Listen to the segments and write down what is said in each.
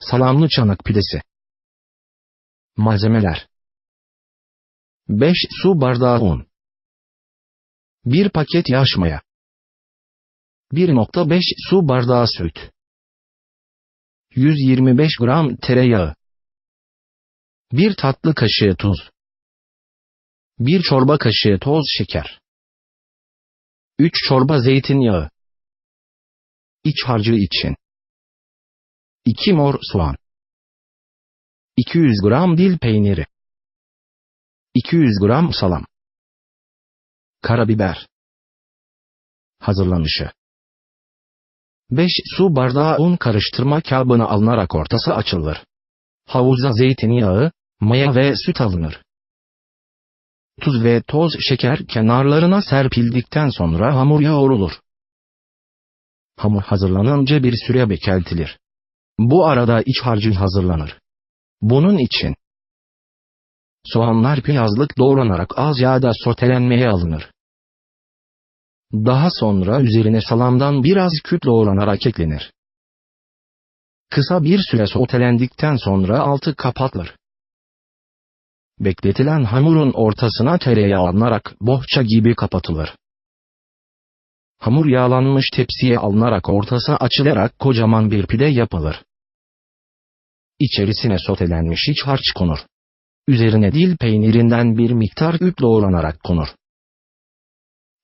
Salamlı çanak pidesi. Malzemeler. 5 su bardağı un. 1 paket yaş maya. 1.5 su bardağı süt. 125 gram tereyağı. 1 tatlı kaşığı tuz 1 çorba kaşığı toz şeker. 3 çorba zeytinyağı. İç harcı için. 2 mor soğan. 200 gram dil peyniri. 200 gram salam. Karabiber. Hazırlanışı. 5 su bardağı un karıştırma kabına alınarak ortası açılır. Havuza zeytinyağı, maya ve süt alınır. Tuz ve toz şeker kenarlarına serpildikten sonra hamur yoğrulur. Hamur hazırlanınca bir süre bekletilir. Bu arada iç harcı hazırlanır. Bunun için soğanlar piyazlık doğranarak az yağda sotelenmeye alınır. Daha sonra üzerine salamdan biraz küp doğranarak eklenir. Kısa bir süre sotelendikten sonra altı kapatılır. Bekletilen hamurun ortasına tereyağı alınarak bohça gibi kapatılır. Hamur yağlanmış tepsiye alınarak ortası açılarak kocaman bir pide yapılır. İçerisine sotelenmiş iç harç konur. Üzerine dil peynirinden bir miktar üp doğranarak konur.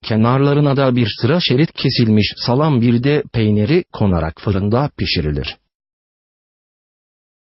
Kenarlarına da bir sıra şerit kesilmiş salam bir de peyniri konarak fırında pişirilir.